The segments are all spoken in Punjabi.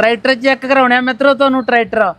ਟਰੈਕਟਰ ਚੈੱਕ ਕਰਾਉਣਿਆ ਮਿੱਤਰੋ ਤੁਹਾਨੂੰ ਟਰੈਕਟਰ।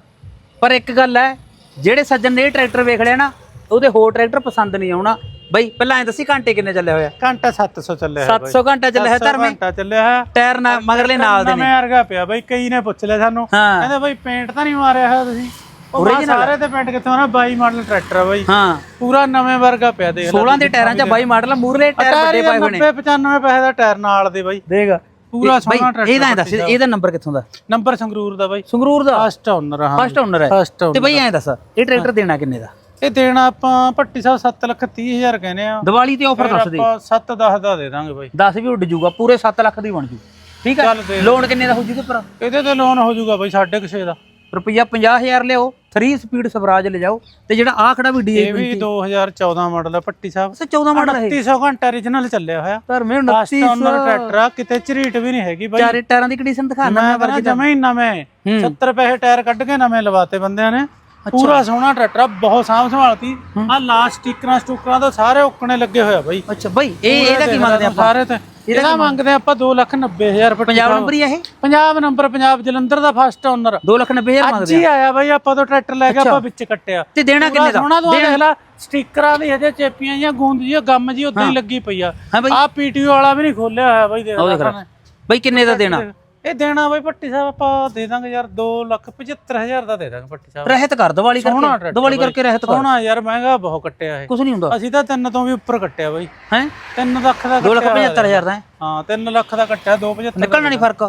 ਪਰ ਇੱਕ ਗੱਲ ਹੈ ਜਿਹੜੇ ਸੱਜਣ ਨੇ ਇਹ ਟਰੈਕਟਰ ਵੇਖ ਲਿਆ ਨਾ ਉਹਦੇ ਹੋਰ ਟਰੈਕਟਰ ਪਸੰਦ ਨਹੀਂ ਆਉਣਾ। ਬਈ ਪਹਿਲਾਂ ਐ ਦੱਸੀ ਘੰਟੇ ਕਿੰਨੇ ਚੱਲੇ ਹੋਇਆ ਘੰਟਾ 700 ਚੱਲਿਆ ਹੈ 700 ਘੰਟਾ ਚੱਲਿਆ ਹੈ 700 ਧਰਮੇ ਘੰਟਾ ਚੱਲਿਆ ਹੈ ਟਾਇਰ ਨਾ ਮਗਰਲੇ ਨਾਲ ਦੇ ਨੇ। ਨਵੇਂ ਵਰਗਾ ਪਿਆ ਬਾਈ ਕਈ ਨੇ ਪੁੱਛ ਲਿਆ ਸਾਨੂੰ। ਕਹਿੰਦੇ ਬਾਈ ਪੇਂਟ ਤਾਂ ਨਹੀਂ ਮਾਰਿਆ ਹੋਇਆ ਤੁਸੀਂ। ਉਹ ਮੈਂ ਸਾਰੇ ਤੇ ਪੇਂਟ ਕਿੱਥੋਂ ਨਾ 22 ਮਾਡਲ ਟਰੈਕਟਰ ਆ ਬਾਈ। ਹਾਂ। ਪੂਰਾ ਨਵੇਂ ਵਰਗਾ ਪਿਆ ਦੇਖ ਲੈ 16 ਦੇ ਟਾਇਰਾਂ 'ਚ ਬਾਈ ਮਾਡਲ ਮੂਰਲੇ ਟਾਇਰ ਵੱਡੇ ਪਾਏ 90 95 ਪੈਸੇ ਦਾ ਟਾਇਰ ਨਾਲ ਦੇ ਬਾਈ। ਦੇਖ। ਪੂਰਾ ਸੋਹਣਾ ਟਰੈਕਟਰ ਇਹਦਾ ਐਂ ਦੱਸ ਇਹਦਾ ਨੰਬਰ ਕਿੱਥੋਂ ਦਾ? ਨੰਬਰ ਸੰਗਰੂਰ ਦਾ ਬਾਈ। ਸੰਗਰੂਰ ਦਾ? ਫਸਟ ਓਨਰ ਹਾਂ ਫਸਟ ਓਨਰ ਹੈ। ਫਸਟ ਤੇ ਬਈ ਐਂ ਦੱਸ ਇਹ ਟਰੈਕਟਰ ਦੇਣਾ ਕਿੰਨੇ ਦਾ? ਇਹ ਦੇਣਾ ਆਪਾਂ ਭੱਟੀ ਸਾਹਿਬ 7 ਲੱਖ 30 ਹਜ਼ਾਰ ਕਹਿੰਦੇ ਆ। ਦੀਵਾਲੀ ਤੇ ਆਫਰ ਦੱਸ ਦੇ। ਆਪਾਂ 7 10 ਦਾ ਦੇ ਦਾਂਗੇ ਬਾਈ। 10 ਵੀ ਉੱਡ ਜਾਊਗਾ ਪੂਰੇ 7 ਲੱਖ ਦੀ ਬਣ ਜੂ। ਠੀਕ ਹੈ? ਲੋਨ ਕਿੰਨੇ ਦਾ ਹੋ ਜੂਗਾ ਪਰ ਇਹਦੇ ਤੇ ਲੋਨ ਹੋ ਜਾਊਗਾ ਬਾਈ 6.5 ਦਾ। ਰੁਪਈਆ 50000 ਲਿਓ 3 ਸਪੀਡ ਸਵਰਾਜ ਲੈ ਜਾਓ ਤੇ ਜਿਹੜਾ ਆ ਖੜਾ ਵੀ ਇਹ ਡੀਏ ਵੀ 2014 ਮਾਡਲ ਆ ਭੱਟੀ ਸਾਹਿਬ। ਸੇ 14 ਮਾਡਲ ਹੈ 300 ਘੰਟਾ origignal ਚੱਲਿਆ ਹੋਇਆ। ਪਰ ਮੈਂ ਫਸਟ 29 ਓਨਰ ਟਰੈਕਟਰ ਆ ਕਿਤੇ ਝਰੀਟ ਵੀ ਨਹੀਂ ਹੈਗੀ ਬਾਈ। ਚਾਰੇ ਟਾਇਰਾਂ ਦੀ ਕੰਡੀਸ਼ਨ ਦਿਖਾ ਮੈਂ ਕਹਿੰਦਾ ਜਮੇ ਹੀ ਨਵੇਂ। 70 ਪੈਸੇ ਟਾਇਰ ਕੱਢ ਕੇ ਨਵੇਂ ਲਵਾਤੇ ਬੰਦਿਆਂ ਨੇ। ਪੂਰਾ ਸੋਹਣਾ ਟਰੈਕਟਰ ਆ ਬਹੁਤ ਸਾਂਭ ਸੰਭਾਲਤੀ ਆ ਲਾਸਟ ਸਟickਰਾਂ ਸਟੂਕਰਾਂ ਤਾਂ ਸਾਰੇ ਉੱਕਣੇ ਲੱਗੇ ਹੋਇਆ ਬਾਈ। ਅੱਛਾ ਬਈ ਇਹ ਇਹਦਾ ਕੀ ਮੰਗਦੇ ਆਪਾਂ? ਸਾਰੇ ਤੇ ਇਹਦਾ ਮੰਗਦੇ ਆਪਾਂ 290000 ਰੁਪਏ ਪੰਜਾਬ ਨੰਬਰ ਹੀ ਆ ਇਹ? ਪੰਜਾਬ ਨੰਬਰ ਪੰਜਾਬ ਜਲੰਧਰ ਦਾ ਫਸਟ ਓਨਰ 290000 ਅੱਜ ਮੰਗਦੇ ਹੀ ਆਇਆ ਬਾਈ ਆਪਾਂ ਤੋਂ ਟਰੈਕਟਰ ਲੈ ਕੇ ਆਪਾਂ ਵਿੱਚ ਕੱਟਿਆ। ਤੇ ਦੇਣਾ ਕਿੰਨੇ ਦਾ? ਸੋਹਣਾ ਤੂੰ ਆਹ ਦੇਖ ਲੈ ਸਟickਰਾਂ ਦੀ ਹਜੇ ਚੇਪੀਆਂ ਜਾਂ ਗੂੰਦ ਜੀ ਗੰਮ ਜੀ ਉਦਾਂ ਹੀ ਲੱਗੀ ਪਈ ਆ। ਹਾਂ ਬਾਈ। ਆ ਪੀਟੀਓ ਵਾਲਾ ਵੀ ਨਹੀਂ ਖੋਲਿਆ ਹੋਇਆ ਬਾਈ ਦੇਖ ਉਹ ਲੈ ਦੇਖ ਲੈ। ਬਈ ਕਿੰਨੇ ਦਾ ਦੇਣਾ? ਇਹ ਦੇਣਾ ਬਾਈ ਭੱਟੀ ਸਾਹਿਬ ਆਪਾਂ ਦੇ ਦਾਂਗੇ ਯਾਰ 275000 ਦਾ ਦੇ ਦਾਂਗੇ ਭੱਟੀ ਸਾਹਿਬ। ਰਹਿਤ ਕਰ ਦੀਵਾਲੀ ਸੋਹਣਾ ਕਰਕੇ ਟਰੈਕਟਰ ਦੀਵਾਲੀ ਕਰਕੇ ਰਹਿਤ ਕਰ। ਸੋਹਣਾ ਯਾਰ ਮਹਿੰਗਾ ਬਹੁਤ ਕੱਟਿਆ ਇਹ। ਕੁਝ ਨਹੀਂ ਹੁੰਦਾ। ਅਸੀਂ ਤਾਂ ਤਿੰਨ ਤੋਂ ਵੀ ਉੱਪਰ ਕੱਟਿਆ ਬਾਈ। ਹੈ? 3 ਲੱਖ ਦਾ 275000 ਦਾ ਹੈ? ਹਾਂ 3 ਲੱਖ ਦਾ ਕੱਟਿਆ 275 ਨਿਕਲਣਾ ਨਹੀਂ ਫ਼ਰਕ?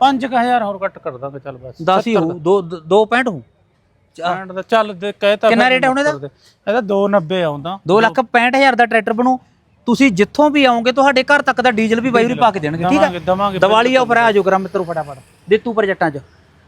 5000 ਹੋਰ ਕੱਟ ਕਰ ਦਾਂਗੇ ਚੱਲ ਬਸ। 10 ਹੀ ਹੋਊ 2 2.65 ਹੋਊ? ਐਂਡ ਦਾ ਚੱਲ ਦੇ ਕਹਿਤਾ ਕਿੰਨਾ ਰੇਟ ਹੈ ਹੁਣ ਇਹਦਾ? ਇਹਦਾ 290 ਆਉਂਦਾ 265000 ਦਾ ਟਰੈਕਟਰ ਬਣੂ। ਤੁਸੀਂ ਜਿੱਥੋਂ ਵੀ ਆਓਗੇ ਤੁਹਾਡੇ ਘਰ ਤੱਕ ਦਾ ਡੀਜ਼ਲ ਵੀ ਬਾਈ ਉਰੀ ਪਾ ਕੇ ਦੇਣਗੇ ਠੀਕ ਹੈ? ਦੀਵਾਲੀ ਆਫਰ ਆ ਜੋ ਕਰਾਂ ਮਿੱਤਰੋ ਫਟਾਫਟ। ਦੇਤੂ ਪ੍ਰੋਜੈਕਟਾਂ 'ਚ।